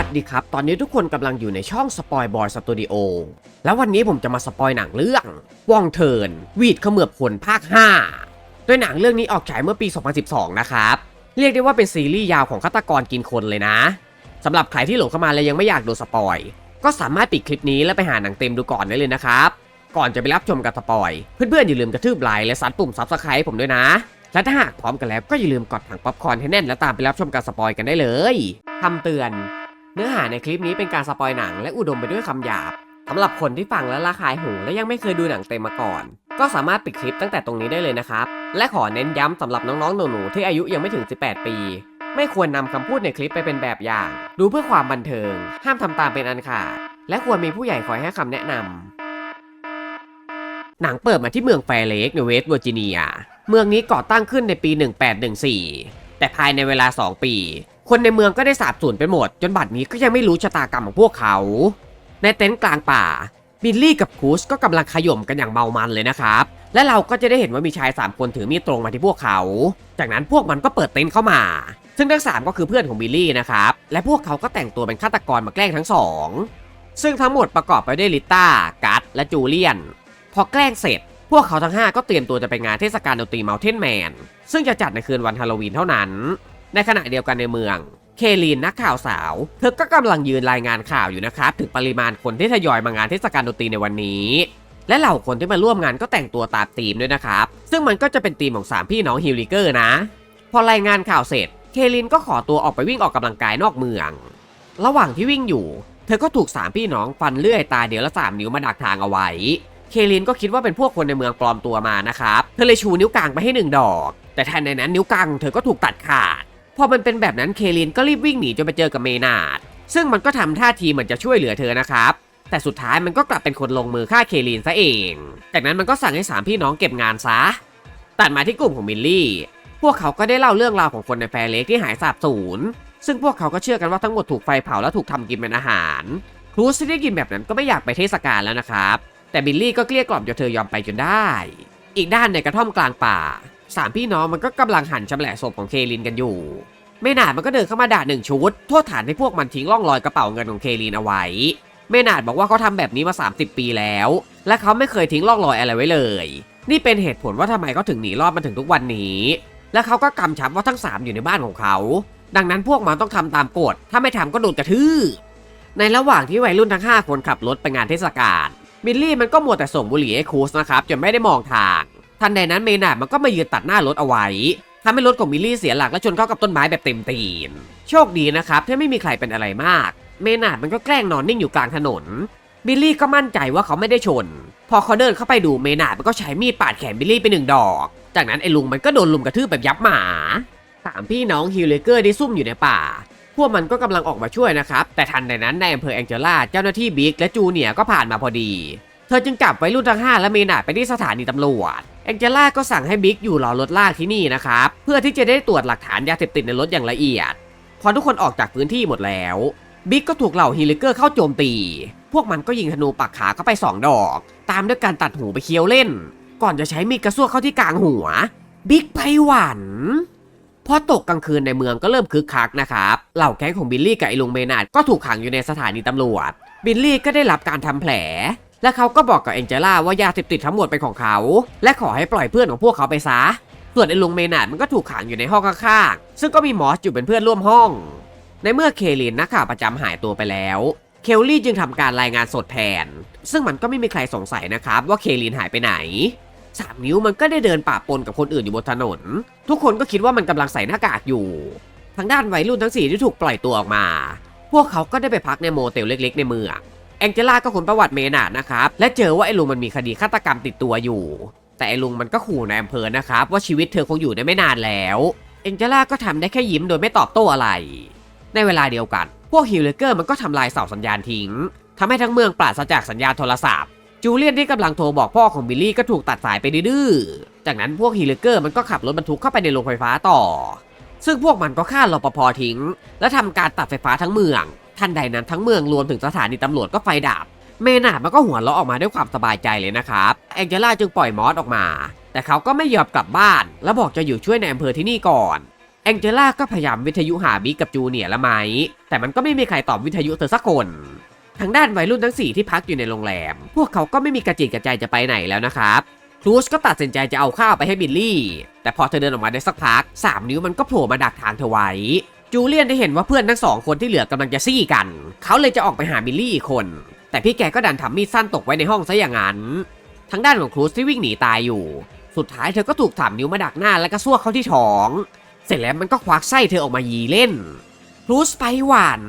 วัสดีครับ ตอนนี้ทุกคนกำลังอยู่ในช่องสปอยบอยสตูดิโอ แล้ววันนี้ผมจะมาสปอยหนังเรื่องว่องเทินวีดเขมือบคนภาค5โดยหนังเรื่องนี้ออกฉายเมื่อปี 2012 นะครับ เรียกได้ว่าเป็นซีรีส์ยาวของฆาตกรกินคนเลยนะ สำหรับใครที่หลงเข้ามาแล้วยังไม่อยากดนสปอย ก็สามารถปิดคลิปนี้แล้วไปหาหนังเต็มดูก่อนได้เลยนะครับ ก่อนจะไปรับชมกับสปอย เพื่อนๆอย่าลืมกระทืบไลค์และซัดปุ่มซับสไครต์ผมด้วยนะและถ้าหากพร้อมกันแล้วก็อย่าลืมกดถังป๊อปคอร์นให้แน่นแล้วตามไปรับชมการสปอยกันได้เลย คำเตือน เนื้อหาในคลิปนี้เป็นการสปอยหนังและอุดมไปด้วยคำหยาบสำหรับคนที่ฟังแล้วระคายหูและยังไม่เคยดูหนังเต็มมาก่อน ก็สามารถปิดคลิปตั้งแต่ตรงนี้ได้เลยนะครับ และขอเน้นย้ำสำหรับน้องๆหนูๆที่อายุยังไม่ถึง 18 ปี ไม่ควรนำคำพูดในคลิปไปเป็นแบบอย่าง ดูเพื่อความบันเทิง ห้ามทำตามเป็นอันขาด และควรมีผู้ใหญ่คอยให้คำแนะนำหนังเปิดมาที่เมืองแฟร์เลกในเวสต์เวอร์จิเนีย เมืองนี้ก่อตั้งขึ้นในปี 1814 แต่ภายในเวลา 2 ปี คนในเมืองก็ได้สาบสูญไปหมด จนบัดนี้ก็ยังไม่รู้ชะตากรรมของพวกเขา ในเต็นท์กลางป่า บิลลี่กับคูสก็กำลังขย่มกันอย่างเมามันเลยนะครับ และเราก็จะได้เห็นว่ามีชาย 3 คนถือมีดตรงมาที่พวกเขา จากนั้นพวกมันก็เปิดเต็นท์เข้ามา ซึ่งทั้ง 3 ก็คือเพื่อนของบิลลี่นะครับ และพวกเขาก็แต่งตัวเป็นฆาตกรมาแกล้งทั้งสอง ซึ่งทั้งหมดประกอบไปด้วยลิต้า กัตและจูเลียน พอแกล้งเสร็จ พวกเขาทั้ง 5 ก็เตรียมตัวจะไปงานเทศกาลดนตรีเมลเทนแมน ซึ่งจะจัดในคืนวันฮาโลวีนเท่านั้น ในขณะเดียวกันในเมือง เคลีนนักข่าวสาว เธอก็กำลังยืนรายงานข่าวอยู่นะครับถึงปริมาณคนที่ทยอยมางานเทศกาลดนตรีในวันนี้ และเหล่าคนที่มาร่วมงานก็แต่งตัวตามธีมด้วยนะครับ ซึ่งมันก็จะเป็นธีมของสามพี่น้องฮิลลิเกอร์นะ พอรายงานข่าวเสร็จ เคลินก็ขอตัวออกไปวิ่งออกกำลังกายนอกเมือง ระหว่างที่วิ่งอยู่ เธอก็ถูกสามพี่น้องฟันเลื่อยตาเดียวละสามนิ้วมาดักทางเอาไว้เคลินก็คิดว่าเป็นพวกคนในเมืองปลอมตัวมานะครับ เธอเลยชูนิ้วกลางไปให้หนึ่งดอก แต่ทันในนั้นนิ้วกลางของเธอก็ถูกตัดขาด พอมันเป็นแบบนั้นเคลินก็รีบวิ่งหนีจนไปเจอกับเมนาดซึ่งมันก็ทำท่าทีเหมือนจะช่วยเหลือเธอนะครับ แต่สุดท้ายมันก็กลับเป็นคนลงมือฆ่าเคลินซะเอง จากนั้นมันก็สั่งให้สามพี่น้องเก็บงานซะ ตัดมาที่กลุ่มของมิลลี่ พวกเขาก็ได้เล่าเรื่องราวของคนในแฟร์เล็กที่หายสาบสูญ ซึ่งพวกเขาก็เชื่อกันว่าทั้งหมดถูกไฟเผาและถูกทำกินเป็นอาหารครูซที่ได้ยินแบบนั้นก็ไม่อยากไปเทศกาลแล้วนะครับ แต่บิลลี่ก็เกลี้ยกล่อมจนเธอยอมไปจนได้ อีกด้านในกระท่อมกลางป่า สามพี่น้องมันก็กำลังหั่นชำแหละศพของเคลินกันอยู่ ไม่นานมันก็เดินเข้ามาด่าหนึ่งชุด โทษฐานให้พวกมันทิ้งร่องรอยกระเป๋าเงินของเคลินเอาไว้เมนาดบอกว่าเขาทำแบบนี้มา 30 ปีแล้ว และเขาไม่เคยทิ้งร่องรอยอะไรไว้เลย นี่เป็นเหตุผลว่าทำไมเขาถึงหนีรอดมาถึงทุกวันนี้ และเขาก็กำชับว่าทั้ง 3 อยู่ในบ้านของเขา ดังนั้นพวกมันต้องทำตามกฎ ถ้าไม่ทำก็โดนกระทืบในระหว่างที่วัยรุ่นทั้ง 5 คนขับรถไปงานเทศกาลบิลลี่มันก็มัวแต่ส่งบุหรี่ให้ครูสนะครับจนไม่ได้มองทาง ทันใดนั้นเมนาดมันก็มายืนตัดหน้ารถเอาไว้ทำให้รถของบิลลี่เสียหลักและชนเข้ากับต้นไม้แบบเต็มตีน โชคดีนะครับที่ไม่มีใครเป็นอะไรมาก เมนาดมันก็แกล้งนอนนิ่งอยู่กลางถนน บิลลี่ก็มั่นใจว่าเขาไม่ได้ชน พอเขาเดินเข้าไปดูเมนาดมันก็ใช้มีดปาดแขนบิลลี่ไปหนึ่งดอก จากนั้นไอ้ลุงมันก็โดนลุมกระทืบแบบยับหมาสามพี่น้องฮิลเลเกอร์ได้ซุ่มอยู่ในป่า พวกมันก็กำลังออกมาช่วยนะครับ แต่ทันใดนั้นในอำเภอแองเจล่าเจ้าหน้าที่บิ๊กและจูเนียร์ก็ผ่านมาพอดี เธอจึงจับไว้รุ่นทั้ง 5 และเมนาดไปที่สถานีตำรวจแองเจล่าก็สั่งให้บิ๊กอยู่รอรถลากที่นี่นะครับ เพื่อที่จะได้ตรวจหลักฐานยาเสพติดในรถอย่างละเอียด พอทุกคนออกจากพื้นที่หมดแล้ว บิ๊กก็ถูกเหล่าฮิลิเกอร์เข้าโจมตี พวกมันก็ยิงธนูปักขาเข้าไป 2 ดอก ตามด้วยการตัดหูไปเคี้ยวเล่น ก่อนจะใช้มีดกระซวกเข้าที่กลางหัว บิ๊กไปหวันพอตกกลางคืนในเมืองก็เริ่มคึกคักนะครับ เหล่าแก๊งของบิลลี่กับไอ้ลุงเมนาดก็ถูกขังอยู่ในสถานีตำรวจ บิลลี่ก็ได้รับการทำแผล และเขาก็บอกกับเอ็นเจล่าว่ายาเสพติดทั้งหมดเป็นของเขา และขอให้ปล่อยเพื่อนของพวกเขาไปซะ ส่วนไอ้ลุงเมนาดมันก็ถูกขังอยู่ในห้องข้างๆ ซึ่งก็มีมอสอยู่เป็นเพื่อนร่วมห้อง ในเมื่อเคลินนักข่าวประจำหายตัวไปแล้ว เคลลี่จึงทำการรายงานสดแทน ซึ่งมันก็ไม่มีใครสงสัยนะครับว่าเคลินหายไปไหนสามนิ้วมันก็ได้เดินป่าปนกับคนอื่นอยู่บนถนน ทุกคนก็คิดว่ามันกำลังใส่หน้ากากอยู่ ทางด้านวัยรุ่นทั้งสี่ที่ถูกปล่อยตัวออกมา พวกเขาก็ได้ไปพักในโมเตลเล็ก ๆ ในเมือง แองเจล่าก็ค้นประวัติเมนาดนะครับ และเจอว่าไอ้ลุงมันมีคดีฆาตกรรมติดตัวอยู่ แต่ไอ้ลุงมันก็ขู่ในอำเภอนะครับ ว่าชีวิตเธอคงอยู่ได้ไม่นานแล้วแองเจล่าก็ทำได้แค่ยิ้มโดยไม่ตอบโต้อะไร ในเวลาเดียวกัน พวกฮิลเลเกอร์มันก็ทำลายเสาสัญญาณทิ้งทำให้ทั้งเมืองปราศจากสัญญาณโทรศัพท์ จูเลียนที่กำลังโทรบอกพ่อของบิลลี่ก็ถูกตัดสายไปดื้อ จากนั้นพวกฮิลเลเกอร์มันก็ขับรถบรรทุกเข้าไปในโรงไฟฟ้าต่อ ซึ่งพวกมันก็ฆ่ารปภทิ้ง และทำการตัดไฟฟ้าทั้งเมือง ทันใดนั้นทั้งเมืองรวมถึงสถานีตำรวจก็ไฟดับ เมนาดมันก็หัวเราะออกมาด้วยความสบายใจเลยนะครับแองเจล่าจึงปล่อยมอสออกมา แต่เขาก็ไม่ยอมกลับบ้าน และบอกจะอยู่ช่วยในอำเภอที่นี่ก่อนแองเจล่าก็พยายามวิทยุหาบิ๊กกับจูเนียร์ละไหมแต่มันก็ไม่มีใครตอบวิทยุเธอสักคนทางด้านวัยรุ่นทั้ง 4 ที่พักอยู่ในโรงแรม พวกเขาก็ไม่มีกระจิตกระใจจะไปไหนแล้วนะครับครูสก็ตัดสินใจจะเอาข้าวไปให้บิลลี่ แต่พอเธอเดินออกมาได้สักพัก 3 นิ้วมันก็โผล่มาดักทางเธอไว้ จูเลียนได้เห็นว่าเพื่อนทั้งสองคนที่เหลือกำลังจะซี่กัน เขาเลยจะออกไปหาบิลลี่อีกคน แต่พี่แกก็ดันทำมีดสั้นตกไว้ในห้องซะอย่างนั้น ทางด้านของครูสที่วิ่งหนีตายอยู่ สุดท้ายเธอก็ถูกสามนิ้วมาดักหน้าแล้วก็ซ่วกเข้าที่ท้อง เสร็จแล้วมันก็ควักไส้เธอออกมายีเล่น ครูสไปหวาน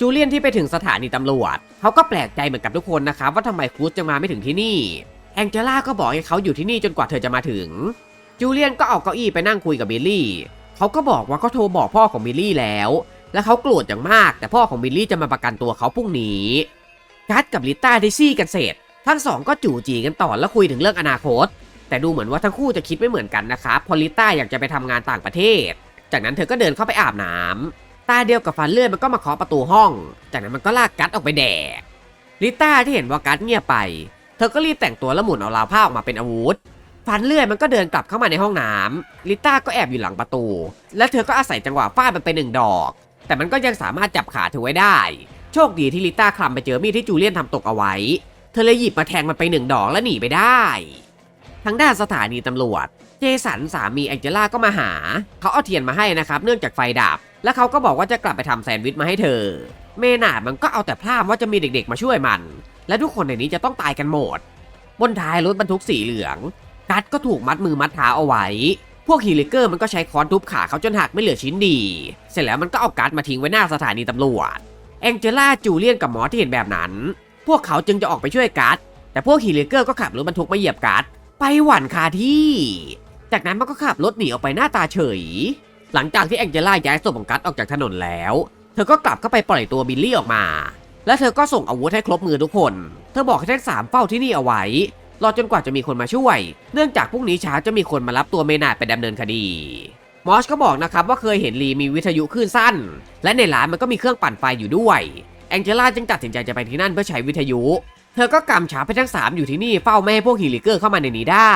จูเลียนที่ไปถึงสถานีตำรวจ เขาก็แปลกใจเหมือนกับทุกคนนะครับว่าทำไมครูสจะมาไม่ถึงที่นี่แองเจล่าก็บอกให้เขาอยู่ที่นี่จนกว่าเธอจะมาถึง จูเลียนก็เอาเก้าอี้ไปนั่งคุยกับบิลลี่ เขาก็บอกว่าเขาโทรบอกพ่อของบิลลี่แล้ว และเขาโกรธอย่างมาก แต่พ่อของบิลลี่จะมาประกันตัวเขาพรุ่งนี้กัสกับลิต้าได้ซี่กันเสร็จ ทั้งสองก็จู่จีกันต่อแล้วคุยถึงเรื่องอนาคต แต่ดูเหมือนว่าทั้งคู่จะคิดไม่เหมือนกันนะครับพอลิต้าอยากจะไปทำงานต่างประเทศ จากนั้นเธอก็เดินเข้าไปอาบน้ำตาเดียวกับฟันเลื่อนมันก็มาเคาะประตูห้อง จากนั้นมันก็ลากกัดออกไปแดกลิต้าที่เห็นว่ากัดเงียบไป เธอก็รีบแต่งตัวแล้วหมุนเอาราวผ้าออกมาเป็นอาวุธ ฟันเลื่อยมันก็เดินกลับเข้ามาในห้องน้ำลิต้าก็แอบอยู่หลังประตู และเธอก็อาศัยจังหวะฟาดมันไปหนึ่งดอก แต่มันก็ยังสามารถจับขาเธอไว้ได้ โชคดีที่ลิต้าคลำไปเจอมีดที่จูเลียนทำตกเอาไว้ เธอเลยหยิบมาแทงมันไปหนึ่งดอกแล้วหนีไปได้ทางด้านสถานีตำรวจ เจสันสามีแองเจล่าก็มาหา เขาเอาเทียนมาให้นะครับ เนื่องจากไฟดับ และเขาก็บอกว่าจะกลับไปทำแซนด์วิชมาให้เธอ เมนาดมันก็เอาแต่พร่ำว่าจะมีเด็กๆมาช่วยมัน และทุกคนในนี้จะต้องตายกันหมด บนท้ายรถบรรทุกสีเหลือง กัดก็ถูกมัดมือมัดเท้าเอาไว้ พวกฮีลิเกอร์มันก็ใช้ค้อนทุบขาเขาจนหักไม่เหลือชิ้นดี เสร็จแล้วมันก็เอากัดมาทิ้งไว้หน้าสถานีตำรวจ แองเจล่าจูเลียนกับหมอที่เห็นแบบนั้น พวกเขาจึงจะออกไปช่วยกัดแต่พวกฮีลิเกอร์ก็ขับรถบรรทุกมาเหยียบกัดไปหวั่นคาที่ จากนั้นมันก็ขับรถหนีออกไปหน้าตาเฉย หลังจากที่แองเจล่าย้ายศพของกัดออกจากถนนแล้ว เธอก็กลับเข้าไปปล่อยตัวบิลลี่ออกมา และเธอก็ส่งอาวุธให้ครบมือทุกคน เธอบอกให้ทั้งสามเฝ้าที่นี่เอาไว้ รอจนกว่าจะมีคนมาช่วย เนื่องจากพรุ่งนี้เช้าจะมีคนมารับตัวเมนาดไปดำเนินคดี มอสก็บอกนะครับว่าเคยเห็นลีมีวิทยุคลื่นสั้น และในร้านมันก็มีเครื่องปั่นไฟอยู่ด้วยแองเจล่าจึงตัดสินใจจะไปที่นั่นเพื่อใช้วิทยุ เธอก็กำชับให้ทั้งสามอยู่ที่นี่เฝ้าไม่ให้พวกฮีลิเกอร์เข้ามาในนี้ได้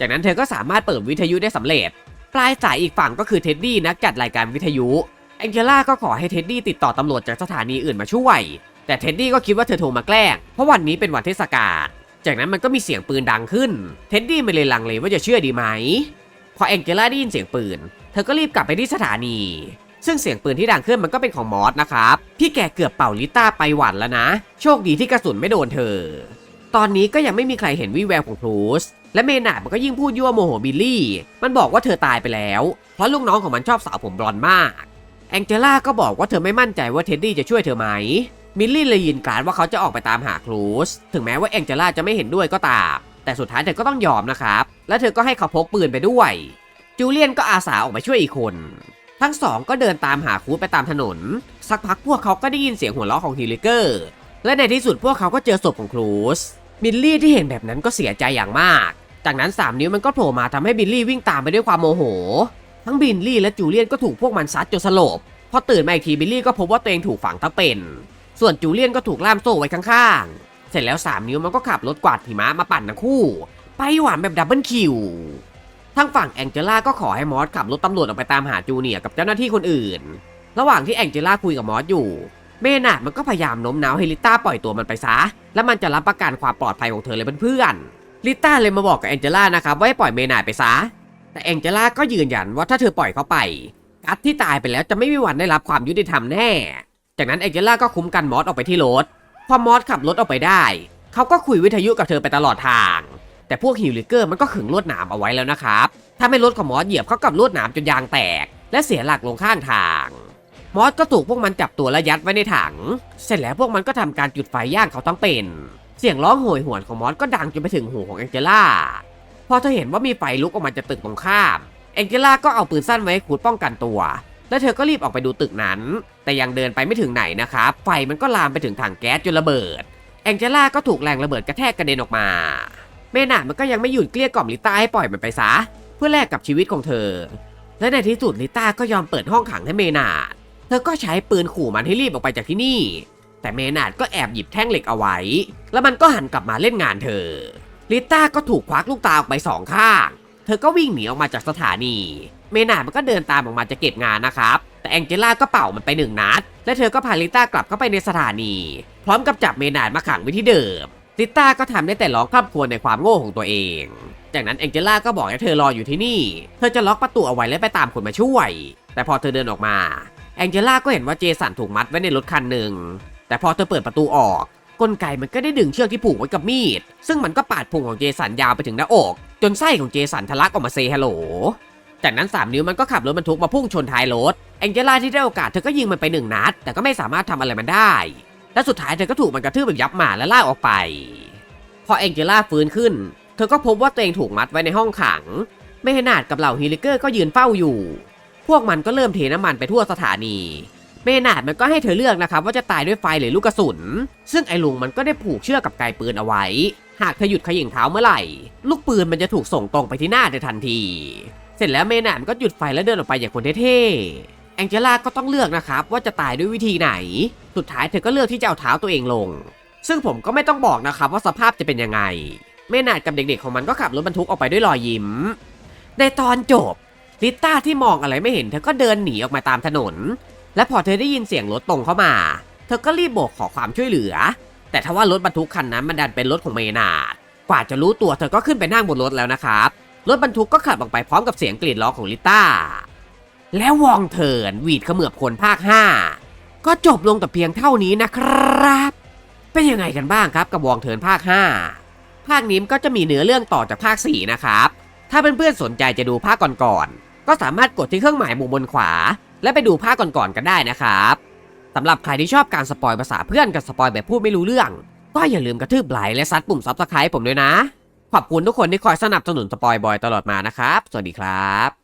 จากนั้นเธอก็สามารถเปิดวิทยุได้สำเร็จ ปลายสายอีกฝั่งก็คือเท็ดดี้นักจัดรายการวิทยุแองเจล่าก็ขอให้เท็ดดี้ติดต่อตำรวจจากสถานีอื่นมาช่วย แต่เท็ดดี้ก็คิดว่าเธอโทรมาแกล้งเพราะวันนี้เป็นวันเทศกาล จากนั้นมันก็มีเสียงปืนดังขึ้น เท็ดดี้ไม่เลยลังเลยว่าจะเชื่อดีไหม พอแองเจล่าได้ยินเสียงปืน เธอก็รีบกลับไปที่สถานี ซึ่งเสียงปืนที่ดังขึ้นมันก็เป็นของมอสนะครับ พี่แกเกือบเป่าลิต้าไปหวันแล้วนะ โชคดีที่กระสุนไม่โดนเธอ ตอนนี้ก็ยังไม่มีใครเห็นวิแววของครูส และเมนาดมันก็ยิ่งพูดยั่วโมโหบิลลี่ มันบอกว่าเธอตายไปแล้ว เพราะลูกน้องของมันชอบสาวผมบลอนมาก แองเจล่าก็บอกว่าเธอไม่มั่นใจว่าเท็ดดี้จะช่วยเธอไหม มิลลี่เลยยินการว่าเขาจะออกไปตามหาครูสถึงแม้ว่าแองเจล่าจะไม่เห็นด้วยก็ตาม แต่สุดท้ายเธอก็ต้องยอมนะครับ และเธอก็ให้เขาพกปืนไปด้วย จูเลียนก็อาสาออกมาช่วยอีกคน ทั้งสองก็เดินตามหาครูสไปตามถนน สักพักพวกเขาก็ได้ยินเสียงหัวเราะของฮิลิเกอร์ และในที่สุดพวกเขาก็เจอศพของครูสบิลลี่ที่เห็นแบบนั้นก็เสียใจอย่างมาก จากนั้น 3 นิ้วมันก็โผล่มาทำให้บิลลี่วิ่งตามไปด้วยความโมโห ทั้งบิลลี่และจูเลียนก็ถูกพวกมันซัดจนสลบ พอตื่นมาอีกทีบิลลี่ก็พบว่าตัวเองถูกฝังทั้งเป็น ส่วนจูเลียนก็ถูกล่ามโซ่ไว้ข้างๆ เสร็จแล้ว 3 นิ้วมันก็ขับรถกวาดหิมะมาปั่นทั้งคู่ ไปหวานแบบดับเบิลคิวทั้งฝั่งแองเจล่าก็ขอให้มอสขับรถตำรวจออกไปตามหาจูเนียร์กับเจ้าหน้าที่คนอื่น ระหว่างที่แองเจล่าคุยกับมอสอยู่ เมนาดมันก็พยายามโน้มน้าวให้ลิต้าปล่อยตัวมันไปซะ แล้วมันจะรับประกันความปลอดภัยของเธอเลยเพื่อนๆ ลิต้าเลยมาบอกกับแองเจล่านะครับว่าให้ปล่อยเมนาดไปซะ แต่แองเจล่าก็ยืนยันว่าถ้าเธอปล่อยเขาไปกัดที่ตายไปแล้วจะไม่มีวันได้รับความยุติธรรมแน่ จากนั้นแองเจล่าก็คุ้มกันมอสออกไปที่รถ พอมอสขับรถออกไปได้ เขาก็คุยวิทยุกับเธอไปตลอดทาง แต่พวกฮิวลิเกอร์มันก็ขึงลวดหนามเอาไว้แล้วนะครับถ้าไม่รถของมอสเหยียบเขากับลวดหนามจนยางแตก และเสียหลักลงข้างทาง มอสก็ถูกพวกมันจับตัวและยัดไว้ในถัง เสร็จแล้วพวกมันก็ทำการจุดไฟย่างเขาทั้งเป็น เสียงร้องโหยหวนของมอสก็ดังจนไปถึงหูของแองเจล่า พอเธอเห็นว่ามีไฟลุกออกมาจากตึกตรงข้ามแองเจล่าก็เอาปืนสั้นไว้ขูดป้องกันตัว แล้วเธอก็รีบออกไปดูตึกนั้น แต่ยังเดินไปไม่ถึงไหนนะครับ ไฟมันก็ลามไปถึงถังแก๊สจนระเบิด แองเจล่าก็ถูกแรงระเบิดกระแทกกระเด็นออกมา เมนาดมันก็ยังไม่หยุดเกลี้ยกล่อมลิต้าให้ปล่อยมันไปซะ เพื่อแลกกับชีวิตของเธอ และในที่สุดลิต้าก็ยอมเปิดห้องขังให้เมนาดเธอก็ใช้ปืนขู่มันให้รีบออกไปจากที่นี่ แต่เมนาดก็แอบหยิบแท่งเหล็กเอาไว้ แล้วมันก็หันกลับมาเล่นงานเธอ ลิต้าก็ถูกควักลูกตาออกไปสองข้าง เธอก็วิ่งหนีออกมาจากสถานี เมนามันก็เดินตามออกมาจะเก็บงานนะครับ แต่แองเจล่าก็เป่ามันไปหนึ่งนัด และเธอก็พาลิต้ากลับเข้าไปในสถานี พร้อมกับจับเมนาดมาขังไว้ที่เดิม ลิต้าก็ทำได้แต่ร้องคร่ำครวญในความโง่ของตัวเอง จากนั้นแองเจล่าก็บอกให้เธอรออยู่ที่นี่ เธอจะล็อกประตูเอาไว้และไปตามคนมาช่วย แต่พอเธอเดินออกมา แองเจล่าก็เห็นว่าเจสันถูกมัดไว้ในรถคันหนึ่ง แต่พอเธอเปิดประตูออก กลไกมันก็ได้ดึงเชือกที่ผูกไว้กับมีด ซึ่งมันก็ปาดพุงของเจสันยาวไปถึงหน้าอก จนไส้ของเจสันทะลักออกมาเซฮัลโหล จากนั้น 3 นิ้วมันก็ขับรถบรรทุกมาพุ่งชนท้ายรถแองเจล่าที่ได้โอกาสเธอก็ยิงมันไปหนึ่งนัด แต่ก็ไม่สามารถทำอะไรมันได้ และสุดท้ายเธอก็ถูกมันกระทืบแบบยับหมาและลากออกไป พอแองเจล่าฟื้นขึ้น เธอก็พบว่าตัวเองถูกมัดไว้ในห้องขังเมฮนาดกับเหล่าฮิลิเกอร์ก็ยืนเฝ้าอยู่ พวกมันก็เริ่มเทน้ำมันไปทั่วสถานีเมนาดมันก็ให้เธอเลือกนะครับว่าจะตายด้วยไฟหรือลูกกระสุน ซึ่งไอ้ลุงมันก็ได้ผูกเชือกกับไกปืนเอาไว้ หากเธอหยุดขย่งเท้าเมื่อไหร่ ลูกปืนมันจะถูกส่งตรงไปที่หน้าเธอทันที เสร็จแล้วเมนามันก็หยุดไฟแล้วเดินออกไปอย่างคนเท่ๆ แองเจล่าก็ต้องเลือกนะครับว่าจะตายด้วยวิธีไหน สุดท้ายเธอก็เลือกที่จะเอาเท้าตัวเองลง ซึ่งผมก็ไม่ต้องบอกนะครับว่าสภาพจะเป็นยังไง เมนาดกับเด็กๆของมันก็ขับรถบรรทุกออกไปด้วยรอยยิ้ม ในตอนจบลิต้าที่มองอะไรไม่เห็นเธอก็เดินหนีออกมาตามถนน และพอเธอได้ยินเสียงรถตรงเข้ามา เธอก็รีบโบกขอความช่วยเหลือ แต่ทว่ารถบรรทุกคันนั้นมันดันเป็นรถของเมนาดกว่าจะรู้ตัวเธอก็ขึ้นไปนั่งบนรถแล้วนะครับ รถบรรทุกก็ขับออกไปพร้อมกับเสียงกรีดร้องของลิต้า แล้ววองเถินหวีดเขมือบคนภาค 5 ก็จบลงแต่เพียงเท่านี้นะครับ เป็นยังไงกันบ้างครับกับวองเถินภาค 5 ภาคนี้ก็จะมีเนื้อเรื่องต่อจากภาค 4 นะครับ ถ้าเพื่อนๆสนใจจะดูภาคก่อนๆก็สามารถกดที่เครื่องหมายมุมบนขวา และไปดูภาคก่อนๆกันได้นะครับสำหรับใครที่ชอบการสปอยภาษาเพื่อนกับสปอยแบบพูดไม่รู้เรื่อง ก็อย่าลืมกระทืบไลค์และซัดปุ่มซับสไครป์ผมด้วยนะ ขอบคุณทุกคนที่คอยสนับสนุนสปอยบอยตลอดมานะครับ สวัสดีครับ